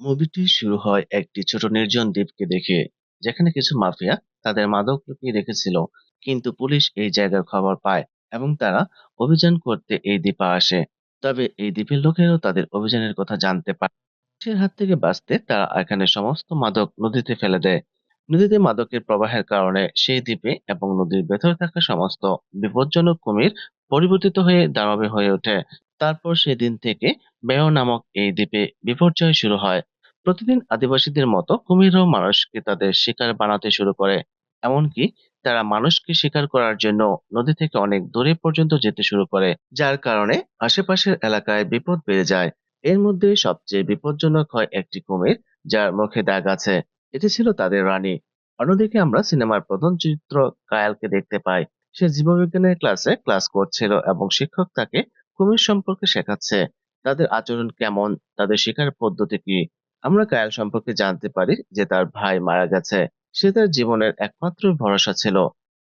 মুভিটি শুরু হয় একটি ছোট নির্জন দ্বীপকে দেখে, যেখানে কিছু মাফিয়া তাদের মাদক লুকিয়ে রেখেছিল কিন্তু পুলিশ এই জায়গার খবর পায় এবং তারা অভিযান করতে এই দ্বীপে আসে। তবে এই দ্বীপের লোকেরাও তাদের অভিযানের কথা জানতে পারে। পুলিশের হাত থেকে বাঁচতে তারা এখানে সমস্ত মাদক নদীতে ফেলে দেয়। নদীতে মাদকের প্রবাহের কারণে সেই দ্বীপে এবং নদীর ভেতরে থাকা সমস্ত বিপজ্জনক কুমির পরিবর্তিত হয়ে দানবে হয়ে ওঠে। তারপর সেদিন থেকে বেয় নামক এই দ্বীপে বিপর্যয় শুরু হয়। প্রতিদিন আদিবাসীদের মতো কুমিরও মানুষকে তাদের শিকার বানাতে শুরু করে। এমনকি তারা মানুষকে শিকার করার জন্য নদী থেকে অনেক দূরে পর্যন্ত যেতে শুরু করে, যার কারণে আশেপাশের এলাকায় বিপদ বেড়ে যায়। এর মধ্যে সবচেয়ে বিপজ্জনক হয় একটি কুমির, যার মুখে দাগ আছে। এটি ছিল তাদের রানী। অন্যদিকে আমরা সিনেমার প্রধান চরিত্র কায়ালকে দেখতে পাই। সে জীববিজ্ঞানের ক্লাসে ক্লাস করছিল এবং শিক্ষক তাকে কুমির সম্পর্কে শেখাচ্ছে, তাদের আচরণ কেমন, তাদের শেখার পদ্ধতি কি? আমরা কায়াল সম্পর্কে জানতে পারি যে তার ভাই মারা গেছে, সে তার জীবনের একমাত্র ভরসা ছিল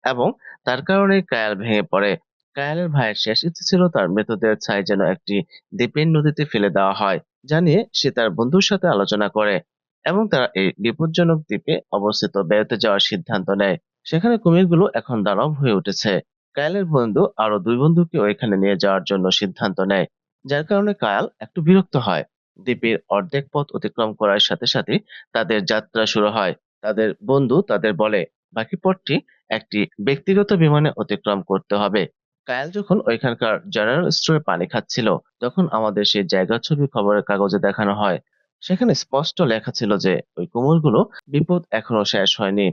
এবং তার কারণে কায়াল ভেঙে পড়ে। কায়ালের ভাইয়ের শেষ ইচ্ছে ছিল তার মৃতদেহ ছাই যেন একটি দ্বীপের নদীতে ফেলে দেওয়া হয় জানিয়ে সে তার বন্ধুর সাথে আলোচনা করে এবং তারা এই বিপজ্জনক দ্বীপে অবস্থিত বেড়াতে যাওয়ার সিদ্ধান্ত নেয়। সেখানে কুমিরগুলো এখন দানব হয়ে উঠেছে। কায়ালের বন্ধু আরও দুই বন্ধুকে ওইখানে নিয়ে যাওয়ার জন্য সিদ্ধান্ত নেয়, যার কারণে কায়াল একটু বিরক্ত হয়। দ্বীপের অর্ধেক পথ অতিক্রম করার সাথে সাথে তাদের যাত্রা শুরু হয়। তাদের বন্ধু তাদের বলে, বাকি পথটি একটি ব্যক্তিগত বিমানে অতিক্রম করতে হবে। কায়াল যখন ওইখানকার জেনারেল স্টোরে পানি খাচ্ছিল, তখন আমাদের সেই জায়গার ছবি খবরের কাগজে দেখানো হয়। সেখানে স্পষ্ট লেখা ছিল যে, ওই কুমিরগুলো বিপদ এখনও শেষ হয়নি।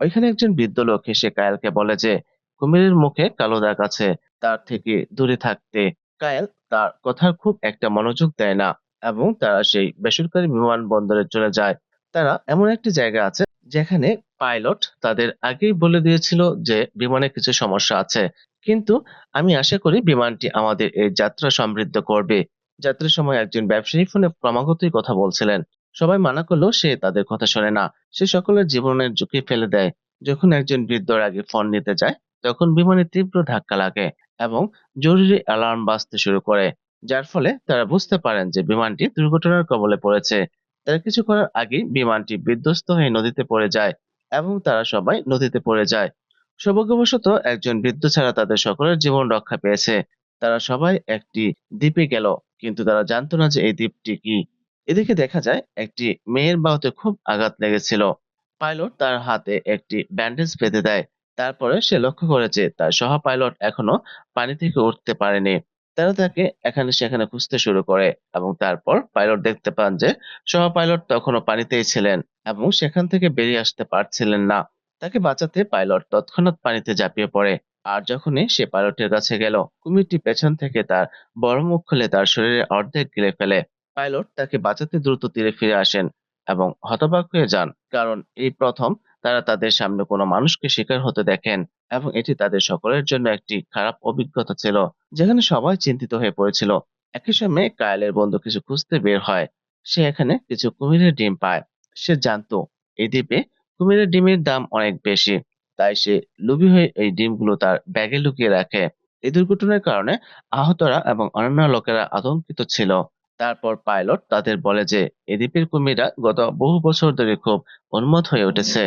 ওইখানে একজন বৃদ্ধ লোক এসে কায়ালকে বলে যে কুমিরের মুখে কালো দাগ আছে। তার থেকে দূরে থাকতে কায়াল তার কথার খুব একটা মনোযোগ দেয় না এবং তারা সেই বেসরকারি বিমানবন্দরে চলে যায়। তারা এমন একটি জায়গা আছে যেখানে পাইলট তাদের আগেই বলে দিয়েছিল যে বিমানে কিছু সমস্যা আছে। কিন্তু আমি আশা করি বিমানটি আমাদের এই যাত্রা সমৃদ্ধ করবে। যাত্রার সময় একজন ব্যবসায়ী ফোনে ক্রমাগতই কথা বলছিলেন। সবাই মানা করলেও সে তাদের কথা শোনে না। সে সকলের জীবনের ঝুঁকি ফেলে দেয়। যখন একজন বৃদ্ধর আগে ফোন নিতে যায় তখন বিমানে তীব্র ধাক্কা লাগে এবং জরুরি অ্যালার্ম বাজতে শুরু করে, যার ফলে তারা বুঝতে পারেন যে বিমানটি দুর্ঘটনার কবলে পড়েছে। তারা কিছু করার আগেই বিমানটি বিধ্বস্ত হয়ে নদীতে পড়ে যায় এবং তারা সবাই নদীতে পড়ে যায়। সৌভাগ্যবশত একজন বৃদ্ধ ছাড়া তাদের সকলের জীবন রক্ষা পেয়েছে। তারা সবাই একটি দ্বীপে গেল, কিন্তু তারা জানতো না যে এই দ্বীপটি কি। এদিকে দেখা যায় একটি মেয়ের বাহুতে খুব আঘাত লেগেছিল। পাইলট তার হাতে একটি ব্যান্ডেজ বেঁধে দেয়। তারপরে সে লক্ষ্য করেছে তার সহ পাইলট এখনও পানি থেকে উঠতে পারেনি। তারা তাকে এখানে সেখানে খুঁজতে শুরু করে এবং তারপর পাইলট দেখতে পান যে সহ পাইলট তখনও পানিতেই ছিলেন এবং সেখান থেকে বেরিয়ে আসতে পারছিলেন না। তাকে বাঁচাতে পাইলট তৎক্ষণাৎ পানিতে ঝাঁপিয়ে পড়ে আর যখনই সে পাইলটের কাছে গেল, কুমিরটি পেছন থেকে তার বড় মুখ খুলে তার শরীরে অর্ধেক গিলে ফেলে। পাইলট তাকে বাঁচাতে দ্রুত তীরে ফিরে আসেন এবং হতবাক হয়ে যান, কারণ এই প্রথম তারা তাদের সামনে কোনো মানুষকে শিকার হতে দেখেন এবং এটি তাদের সকলের জন্য একটি খারাপ অভিজ্ঞতা ছিল, যেখানে সবাই চিন্তিত হয়ে পড়েছিল। একই সময়ে কায়ালের বন্ধু কিছু খুঁজতে বের হয়। সে এখানে কিছু কুমিরের ডিম পায়। সে জানতো, এই দ্বীপে কুমিরের ডিমের দাম অনেক বেশি। তাই সে লোভী হয়ে এই ডিমগুলো তার ব্যাগে লুকিয়ে রাখে। এই দুর্ঘটনার কারণে আহতরা এবং অন্যান্য লোকেরা আতঙ্কিত ছিল। তারপর পাইলট তাদের বলে যে এই দ্বীপের কুমিরা গত বহু বছর ধরে খুব উন্মত হয়ে উঠেছে।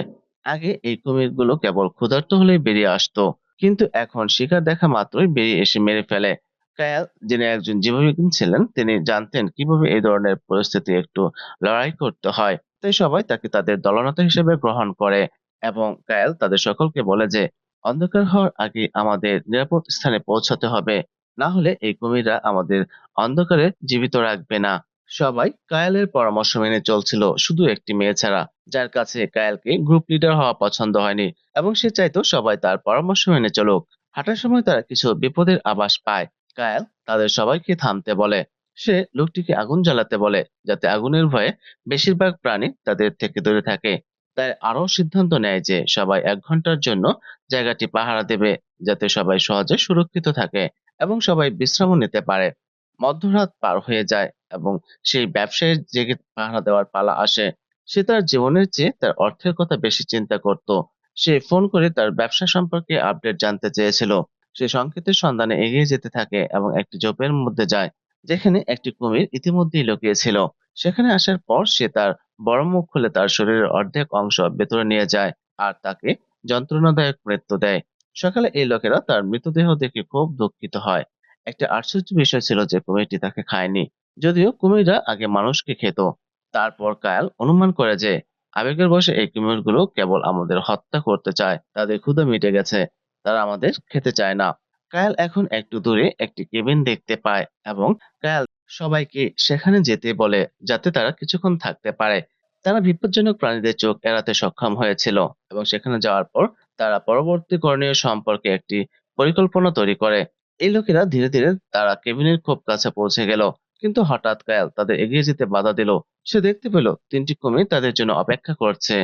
আগে এই কুমিরগুলো কেবল ক্ষুধার্ত হলেই বেরিয়ে আসতো। কিন্তু এখন শিকার দেখা মাত্রই বেরিয়ে এসে মেরে ফেলে। কায়াল, যিনি একজন জীববিজ্ঞান ছিলেন, তিনি জানতেন কীভাবে এই ধরনের পরিস্থিতি একটু লড়াই করতে হয়। তাই সবাই তাকে তাদের দলনেতা হিসেবে গ্রহণ করে এবং কায়াল তাদের সকলকে বলে যে, অন্ধকার হওয়ার আগে আমাদের নিরাপদ স্থানে পৌঁছাতে হবে। না হলে এই কুমিররা আমাদের অন্ধকারে জীবিত রাখবে না। সবাই কায়ালের পরামর্শ মেনে চলছিল, শুধু একটি মেয়ে ছাড়া, যার কাছে কায়ালকে গ্রুপ লিডার হওয়া পছন্দ হয়নি এবং সে চাইতো সবাই তার পরামর্শ মেনে চলুক। হাঁটার সময় তারা কিছু বিপদের আভাস পায়। কায়াল তাদের সবাইকে থামতে বলে। সে লোকটিকে আগুন জ্বালাতে বলে, যাতে আগুনের ভয়ে বেশিরভাগ প্রাণী তাদের থেকে দূরে থাকে। তাই আরও সিদ্ধান্ত নেয় যে সবাই এক ঘণ্টার জন্য জায়গাটি পাহারা দেবে, যাতে সবাই সহজে সুরক্ষিত থাকে এবং সবাই বিশ্রামও নিতে পারে। মধ্যরাত পার হয়ে যায়। এবং সেই ব্যবসায়ীর জেগে পাহারা দেওয়ার পালা আসে, সে তার জীবনের চেয়ে তার অর্থের কথা বেশি চিন্তা করত। সে ফোন করে তার ব্যবসা সম্পর্কে আপডেট জানতে চেয়েছিল। সে সংকেতের সন্ধানে এগিয়ে যেতে থাকে এবং একটি জোপের মধ্যে যায়, যেখানে একটি কুমির ইতিমধ্যেই লুকিয়েছিল। সেখানে আসার পর সে তার বড় মুখ খুলে তার শরীরের অর্ধেক অংশ ভেতরে নিয়ে যায় আর তাকে যন্ত্রণাদায়ক মৃত্যু দেয়। সকালে এই লোকেরা তার মৃতদেহ দেখে খুব দুঃখিত হয়। একটা আশ্চর্য বিষয় ছিল যে কুমিরটি তাকে খায়নি। যদিও কুমিররা আগে মানুষকে খেত। তারপর কায়াল অনুমান করে যে, আবেগের বশে এই কুমিরগুলো কেবল আমাদের হত্যা করতে চায়, তাদের ক্ষুধা মিটে গেছে, তারা আমাদের খেতে চায় না। কায়াল এখন একটু দূরে একটি কেবিন দেখতে পায় এবং কায়াল সবাইকে সেখানে যেতে বলে, যাতে তারা কিছুক্ষণ থাকতে পারে। তারা বিপজ্জনক প্রাণীদের চোখ এড়াতে সক্ষম হয়েছিল এবং সেখানে যাওয়ার পর তারা পরবর্তী করণীয় সম্পর্কে একটি পরিকল্পনা তৈরি করে। এই লোকেরা ধীরে ধীরে তারা কেবিনের খুব কাছে পৌঁছে গেল। কিন্তু হঠাৎ কায়াল তাদের এগিয়ে যেতে বাধা দিল। সে দেখতে পেল তিনটি কুমির তাদের জন্য অপেক্ষা করছে।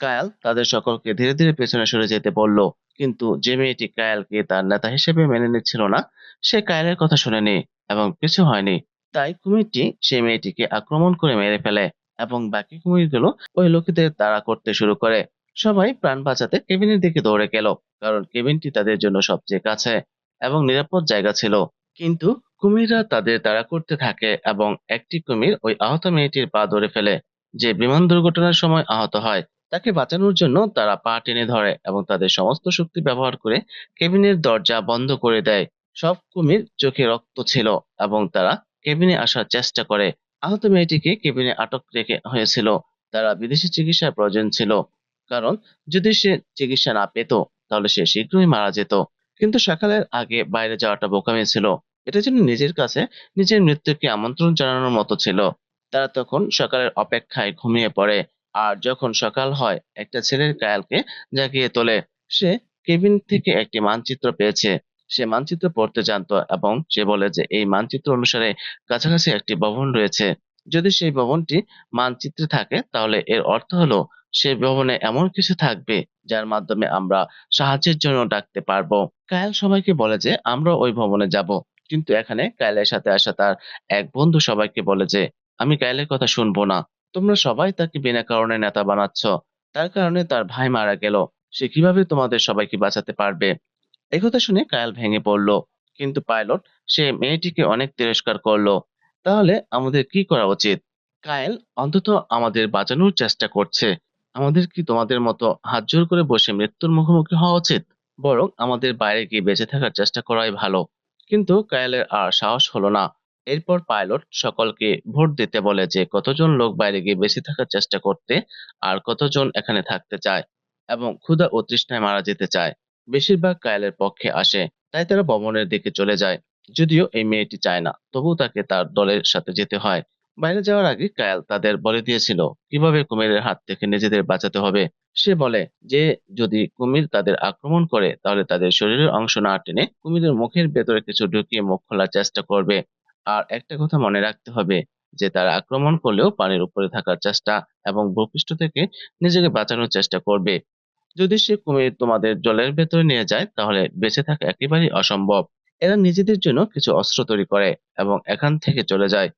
কায়াল তাদের সকলকে ধীরে ধীরে পেছনে সরে যেতে বলল, কিন্তু যে মেয়েটি কায়ালকে তার নেতা হিসেবে মেনে নিচ্ছিল না, সে কায়ালের কথা শুনেনি এবং কিছু হয়নি। তাই কুমিরটি সেই মেয়েটিকে আক্রমণ করে মেরে ফেলে এবং বাকি কুমিরগুলো ওই লোকেদের তাড়া করতে শুরু করে। সবাই প্রাণ বাঁচাতে কেবিনের দিকে দৌড়ে গেল, কারণ কেবিনটি তাদের জন্য সবচেয়ে কাছে এবং নিরাপদ জায়গা ছিল। কিন্তু কুমিররা তাদের তাড়া করতে থাকে এবং একটি কুমির ওই আহত মেয়েটির পা ধরে ফেলে। যে বিমান দুর্ঘটনার সময় আহত হয়, তাকে বাঁচানোর জন্য তারা পা টেনে ধরে এবং তাদের সমস্ত শক্তি ব্যবহার করে কেবিনের দরজা বন্ধ করে দেয়। সব কুমির চোখে রক্ত ছিল এবং তারা কেবিনে আসার চেষ্টা করে। আহত মেয়েটিকে কেবিনে আটক রেখে হয়েছিল। তারা বিদেশি চিকিৎসার প্রয়োজন ছিল। কারণ যদি সে চিকিৎসা না পেত, তাহলে সে শীঘ্রই মারা যেত। কিন্তু সকালের আগে বাইরে যাওয়াটা বোকামি ছিল। এটা যেন নিজের কাছে নিজের মৃত্যুকে আমন্ত্রণ জানানোর মতো ছিল। তারা তখন সকালের অপেক্ষায় ঘুমিয়ে পড়ে। আর যখন সকাল হয়, একটা ছেলের কায়ালকে জাগিয়ে তোলে। সে কেবিন থেকে একটি মানচিত্র পেয়েছে। সে মানচিত্র পড়তে জানতো এবং সে বলে যে, এই মানচিত্র অনুসারে কাছাকাছি একটি ভবন রয়েছে। যদি সেই ভবনটি মানচিত্রে থাকে, তাহলে এর অর্থ হলো সেই ভবনে এমন কিছু থাকবে যার মাধ্যমে আমরা সাহায্যের জন্য ডাকতে পারব। কায়াল সবাইকে বলে যে, আমরা ওই ভবনে যাব। কিন্তু এখানে কায়ালের সাথে আসা তার এক বন্ধু সবাইকে বলে যে, আমি কায়ালের কথা শুনব না। তোমরা সবাই তাকে বিনা কারণে নেতা বানাচ্ছ। তার কারণে তার ভাই মারা গেল। সে কীভাবে তোমাদের সবাইকে বাঁচাতে পারবে? একথা শুনে কায়াল ভেঙে পড়ল। কিন্তু পাইলট, সে মেয়েটিকে অনেক তিরস্কার করল। তাহলে আমাদের কি করা উচিত? কায়েল অন্তত আমাদের বাঁচানোর চেষ্টা করছে। আমাদের কি তোমাদের মতো হাত জোর করে বসে মৃত্যুর মুখোমুখি হওয়া উচিত? বরং আমাদের বাইরে গিয়ে বেঁচে থাকার চেষ্টা করাই ভালো। কিন্তু কায়েলের আর সাহস হলো না। এরপর পাইলট সকলকে ভোট দিতে বলে যে, কতজন লোক বাইরে গিয়ে বেঁচে থাকার চেষ্টা করতে আর কতজন এখানে থাকতে চায় এবং ক্ষুধা ও তৃষ্ণায় মারা যেতে চায়? বেশিরভাগ কায়েলের পক্ষে আসে, তাই তারা ভবনের দিকে চলে যায়। যদিও এই মেয়েটি চায় না, তবুও তাকে তার দলের সাথে যেতে হয়। বাইরে যাওয়ার আগে কায়াল তাদের বলে দিয়েছিল, কীভাবে কুমিরের হাত থেকে নিজেদের বাঁচাতে হবে? সে বলে যে, যদি কুমির তাদের আক্রমণ করে, তাহলে তাদের শরীরের অংশ না টেনে কুমিরের মুখের ভেতরে কিছু ঢুকিয়ে মুখ খোলার চেষ্টা করবে। আর একটা কথা মনে রাখতে হবে, যে তারা আক্রমণ করলেও পানির উপরে থাকার চেষ্টা এবং ভূপৃষ্ঠ থেকে নিজেকে বাঁচানোর চেষ্টা করবে। যদি সে কুমির তোমাদের জলের ভেতরে নিয়ে যায়, তাহলে বেঁচে থাকা একেবারেই অসম্ভব। এরা নিজেদের জন্য কিছু অস্ত্র তৈরি করে এবং এখান থেকে চলে যায়।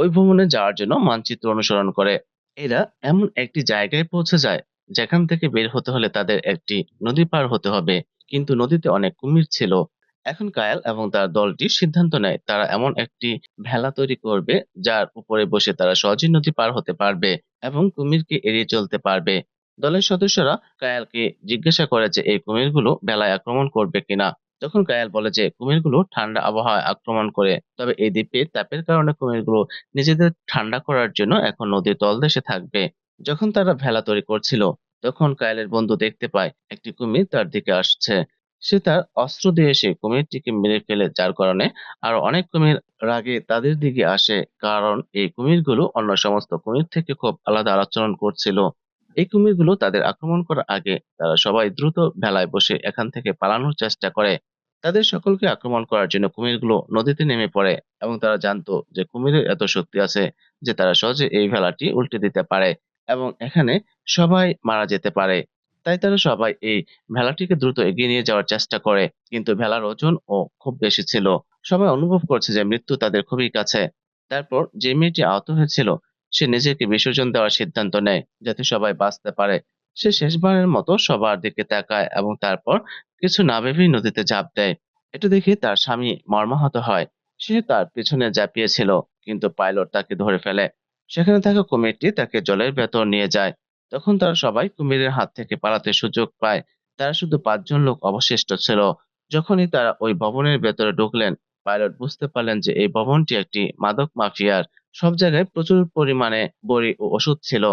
ওই ভ্রমণে যাওয়ার জন্য মানচিত্র অনুসরণ করে। এরা এমন একটি জায়গায় পৌঁছে যায়, যেখান থেকে বের হতে হলে তাদের একটি নদী পার হতে হবে। কিন্তু নদীতে অনেক কুমির ছিল। এখন কায়াল এবং তার দলটি সিদ্ধান্ত নেয়, তারা এমন একটি ভেলা তৈরি করবে, যার উপরে বসে তারা সহজেই নদী পার হতে পারবে এবং কুমিরকে এড়িয়ে চলতে পারবে। দলের সদস্যরা কায়ালকে জিজ্ঞাসা করে যে এই কুমিরগুলো বেলায় আক্রমণ করবে কিনা। তখন গায়াল বলে যে, কুমিরগুলো ঠান্ডা আবহাওয়ায় আক্রমণ করে, তবে এই দ্বীপে তাপের কারণে কুমিরগুলো নিজেদের ঠান্ডা করার জন্য এখন নদীর তলদেশে থাকবে। যখন তারা ভেলা তৈরি করছিল, তখন কায়ালের বন্ধু দেখতে পায়, একটি কুমির তার দিকে আসছে। সে তার অস্ত্র দিয়ে সে কুমিরটিকে মেরে ফেলে। যার কারণে আরও অনেক কুমির রাগে তাদের দিকে আসে, কারণ এই কুমিরগুলো অন্য সমস্ত কুমির থেকে খুব আলাদা আচরণ করছিল। এই কুমিরগুলো তাদের আক্রমণ করার আগে তারা সবাই দ্রুত ভেলায় বসে এখান থেকে পালানোর চেষ্টা করে। তাদের সকলকে আক্রমণ করার জন্য কুমিরগুলো নদীতে নেমে পড়ে এবং তারা জানতো যে কুমিরের এত শক্তি আছে যে তারা সহজে এই ভেলাটি উল্টে দিতে পারে এবং এখানে সবাই মারা যেতে পারে। তাই তারা সবাই এই ভেলাটিকে দ্রুত এগিয়ে নিয়ে যাওয়ার চেষ্টা করে, কিন্তু ভেলার ওজন ও খুব বেশি ছিল। সবাই অনুভব করছে যে মৃত্যু তাদের খুবই কাছে। তারপর যে মেয়েটি আহত হয়েছিল, সে নিজেকে বিসর্জন দেওয়ার সিদ্ধান্ত নেয় যাতে সবাই বাঁচতে পারে। সে শেষবারের মতো সবার দিকে তাকায় এবং তারপর কিছু না ভেবেই নদীতে ঝাঁপ দেয়। এটা দেখে তার স্বামী মর্মাহত হয়। সে তার পিছনে ঝাঁপিয়েছিল, কিন্তু পাইলট তাকে ধরে ফেলে। সেখানে থাকা কুমিরটি তাকে জলের ভেতর নিয়ে যায়। তখন তারা সবাই কুমিরের হাত থেকে পালাতে সুযোগ পায়। তারা শুধু পাঁচজন লোক অবশিষ্ট ছিল। যখনই তারা ওই ভবনের ভেতরে ঢুকলেন, পাইলট বুঝতে পারলেন যে এই ভবনটি একটি মাদক মাফিয়ার। সব জায়গায় প্রচুর পরিমাণে বড়ি ও ওষুধ ছিল।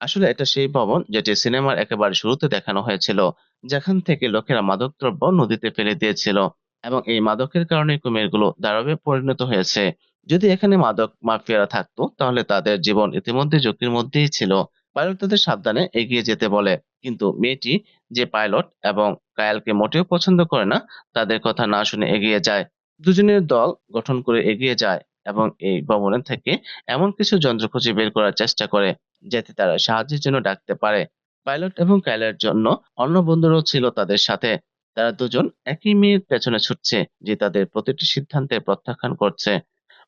আসলে এটা সেই ভবন যেটি সিনেমার একেবারে শুরুতে দেখানো হয়েছিল, যেখান থেকে লোকেরা মাদকদ্রব্য নদীতে ফেলে দিয়েছিল এবং এই মাদকের কারণে কুমিরগুলো দানবে পরিণত হয়েছে। যদি এখানে মাদক মাফিয়ারা থাকতো, তাহলে তাদের জীবন ইতিমধ্যে ঝুঁকির মধ্যেই ছিল। পাইলট তাদের সাবধানে এগিয়ে যেতে বলে, কিন্তু মেয়েটি যে পাইলট এবং কায়ালকে মোটেও পছন্দ করে না, তাদের কথা না শুনে এগিয়ে যায়। দুজনের দল গঠন করে এগিয়ে যায় এবং এই ভবনের থেকে এমন কিছু যন্ত্র খুঁজে বের করার চেষ্টা করে। যাতে তারা সাহায্যের জন্য ডাকতে পারে। পাইলট এবং কাইলের জন্য অন্য বন্ধুরাও ছিল তাদের সাথে। তারা দুজন একই মেয়ের পেছনে ছুটছে, যে তাদের প্রতিটি সিদ্ধান্তে প্রত্যাখ্যান করছে।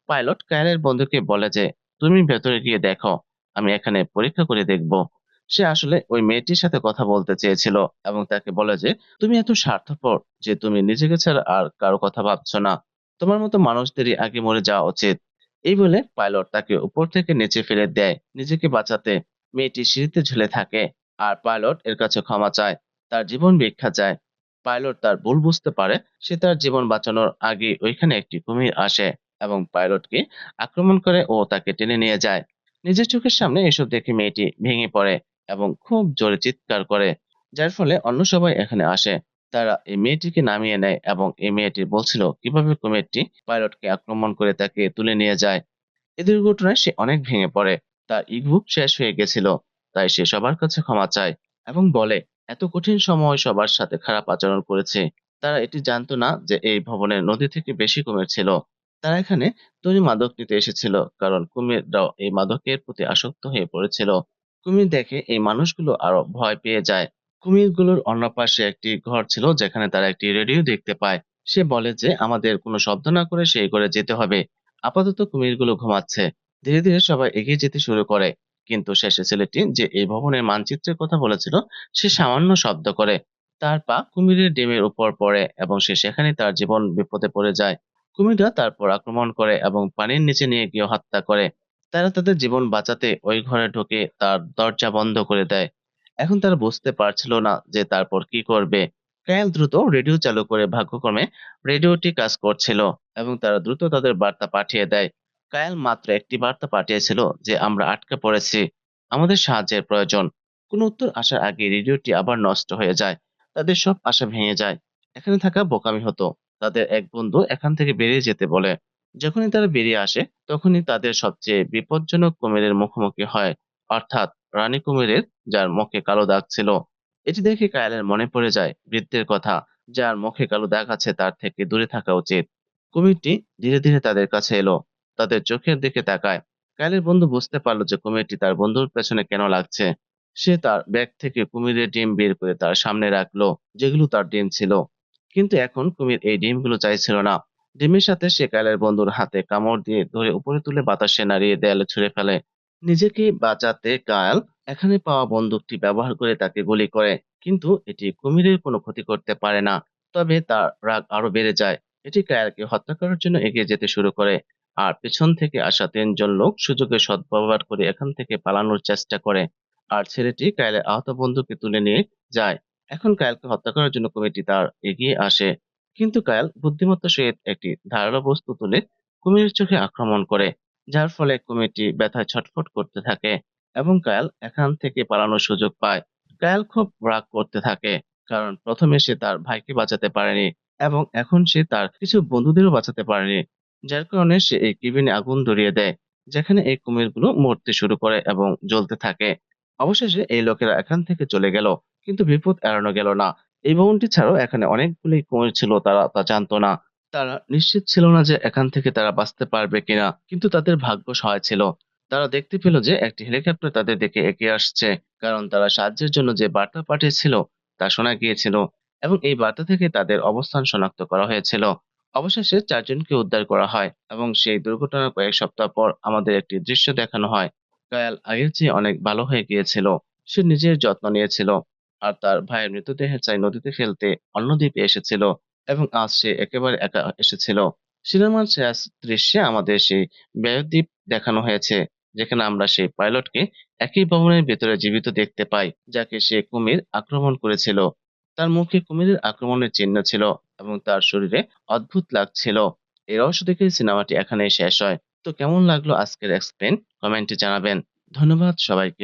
পাইলট কায়লের বন্ধুকে বলে যে, তুমি ভেতরে গিয়ে দেখো, আমি এখানে পরীক্ষা করে দেখব। সে আসলে ওই মেয়েটির সাথে কথা বলতে চেয়েছিল এবং তাকে বলে যে, তুমি এত স্বার্থপর যে তুমি নিজেকে ছাড়া আর কারও কথা ভাবছ না। তোমার মতো মানুষদেরই আগে মরে যাওয়া উচিত। এই বলে পাইলট তাকে উপর থেকে নিচে ফেলে দেয়। নিজেকে বাঁচাতে মেয়েটি সিঁড়িতে ঝুলে থাকে আর পাইলট এর কাছে ক্ষমা চায়, তার জীবন ভিক্ষা চায়। পাইলট তার ভুল বুঝতে পারে, সে তার জীবন বাঁচানোর আগে ওইখানে একটি কুমির আসে এবং পাইলটকে আক্রমণ করে ও তাকে টেনে নিয়ে যায়। নিজের চোখের সামনে এসব দেখে মেয়েটি ভেঙে পড়ে এবং খুব জোরে চিৎকার করে, যার ফলে অন্য সবাই এখানে আসে। তারা এই মেয়েটিকে নামিয়ে নেয় এবং এই মেয়েটি বলছিল, কীভাবে কুমিরটি পাইলটকে আক্রমণ করে তাকে তুলে নিয়ে যায়? এ দুর্ঘটনায় সে অনেক ভেঙে পড়ে। তার ইগবুক শেষ হয়ে গেছিল, তাই সে সবার কাছে ক্ষমা চায় এবং বলে, এত কঠিন সময় সবার সাথে খারাপ আচরণ করেছে। তারা এটি জানতো না যে এই ভবনের নদী থেকে বেশি কুমির ছিল। তারা এখানে তৈরি মাদক নিতে এসেছিল, কারণ কুমিররাও এই মাদকের প্রতি আসক্ত হয়ে পড়েছিল। কুমির দেখে এই মানুষগুলো আরও ভয় পেয়ে যায়। কুমিরগুলোর অন্য পাশে একটি ঘর ছিল যেখানে তারা একটি রেডিও দেখতে পায়। সে বলে যে, আমাদের কোনো শব্দ না করে সেই ঘরে যেতে হবে। আপাতত কুমিরগুলো ঘুমাচ্ছে। ধীরে ধীরে সবাই এগিয়ে যেতে শুরু করে। কিন্তু শেষে ছেলেটি যে এই ভবনের মানচিত্রের কথা বলেছিল, সে সামান্য শব্দ করে। তার পা কুমিরের ডিমের উপর পড়ে এবং সে সেখানে তার জীবন বিপদে পড়ে যায়। কুমিররা তারপর আক্রমণ করে এবং পানির নিচে নিয়ে গিয়ে হত্যা করে। তারা তাদের জীবন বাঁচাতে ওই ঘরে ঢুকে তার দরজা বন্ধ করে দেয়। এখন তারা বুঝতে পারছিল না যে তারপর কি করবে। কায়াল দ্রুত রেডিও চালু করে ভাগ্যক্রমে রেডিওটি কাজ করছিল এবং তারা দ্রুত তাদের বার্তা পাঠিয়ে দেয়। কায়াল মাত্র একটি বার্তা পাঠিয়েছিল যে, আমরা আটকে পড়েছি। আমাদের সাহায্যের প্রয়োজন। কোনো উত্তর আসার আগে রেডিওটি আবার নষ্ট হয়ে যায়। তাদের সব আশা ভেঙে যায়। এখানে থাকা বোকামি হতো। তাদের এক বন্ধু এখান থেকে বেরিয়ে যেতে বলে। যখনই তারা বেরিয়ে আসে, তখনই তাদের সবচেয়ে বিপজ্জনক কুমিরের মুখোমুখি হয়। অর্থাৎ রানী কুমিরের, যার মুখে কালো দাগ ছিল। এটি দেখে কায়ালের মনে পড়ে যায় বৃদ্ধের কথা, যার মুখে কালো দাগ আছে তার থেকে দূরে থাকা উচিত। কুমিরটি ধীরে ধীরে তাদের কাছে এলো, তাদের চোখের দিকে তাকায়। কায়ালের বন্ধু বুঝতে পারল যে কুমিরটি তার বন্ধুর পেছনে কেন লাগছে। সে তার ব্যাগ থেকে কুমিরের ডিম বের করে তার সামনে রাখল, যেগুলো তার ডিম ছিল। কিন্তু এখন কুমির এই ডিমগুলো চাইছিল না। ডিমের সাথে সে কায়ালের বন্ধুর হাতে কামড় দিয়ে ধরে উপরে তুলে বাতাসে নাড়িয়ে দেয়ালে ছুঁড়ে ফেলে। নিজেকে বাঁচাতে কায়াল এখানে পাওয়া বন্দুকটি ব্যবহার করে তাকে গুলি করে। কিন্তু এটি কুমিরের কোনো ক্ষতি করতে পারে না, তবে তার রাগ আরও বেড়ে যায়। এটি কায়ালকে হত্যা করার জন্য এগিয়ে যেতে শুরু করে আর পেছন থেকে আসা তিনজন লোক সুযোগের সদ্ব্যবহার করে এখান থেকে পালানোর চেষ্টা করে আর ছেলেটি কায়ালের আহত বন্ধুকে তুলে নিয়ে যায়। এখন কায়ালকে হত্যা করার জন্য কমিটি তার এগিয়ে আসে। কিন্তু কায়াল বুদ্ধিমত্তা সহিত একটি ধারালো বস্তু তুলে কুমিরের চোখে আক্রমণ করে। যার ফলে কুমিরটি ব্যথায় ছটফট করতে থাকে এবং কায়াল এখান থেকে পালানোর সুযোগ পায়। কায়াল খুব রাগ করতে থাকে, কারণ প্রথমে সে তার ভাইকে বাঁচাতে পারেনি এবং এখন সে তার কিছু বন্ধুদেরও বাঁচাতে পারেনি, যার কারণে সে এই কেবিনে আগুন ধরিয়ে দেয়, যেখানে এই কুমিরগুলো মরতে শুরু করে এবং জ্বলতে থাকে। অবশেষে এই লোকেরা এখান থেকে চলে গেল, কিন্তু বিপদ এড়ানো গেল না। এই ভবনটি ছাড়াও এখানে অনেকগুলি কুমির ছিল, তারা তা জানতো না। তারা নিশ্চিত ছিল না যে এখান থেকে তারা বাঁচতে পারবে কিনা, কিন্তু তাদের ভাগ্য সহায় ছিল। তারা দেখতে পেল যে একটি হেলিকপ্টার তাদের দিকে এগিয়ে আসছে, কারণ তারা সাহায্যের জন্য যে বার্তা পাঠিয়েছিল তা শোনা গিয়েছিল এবং এই বার্তা থেকে তাদের অবস্থান শনাক্ত করা হয়েছিল। অবশেষে চারজনকে উদ্ধার করা হয় এবং সেই দুর্ঘটনার কয়েক সপ্তাহ পর আমাদের একটি দৃশ্য দেখানো হয়। কায়াল আগের চেয়ে অনেক ভালো হয়ে গিয়েছিল, সে নিজের যত্ন নিয়েছিল আর তার ভাইয়ের মৃতদেহের চাই নদীতে ফেলতে অন্য দ্বীপে এসেছিল। এবং আজ সে একেবারে একা এসেছিল। সিনেমার শেষ দৃশ্যে আমাদের সেই ব্যয়দ্বীপ দেখানো হয়েছে, যেখানে আমরা সেই পাইলটকে একই ভবনের ভেতরে জীবিত দেখতে পাই, যাকে সে কুমির আক্রমণ করেছিল। তার মুখে কুমিরের আক্রমণের চিহ্ন ছিল এবং তার শরীরে অদ্ভুত লাগছিল। এই রহস্য দেখে সিনেমাটি এখানেই শেষ হয়। তো কেমন লাগল আজকের এক্সপ্লেন কমেন্টে জানাবেন। ধন্যবাদ সবাইকে।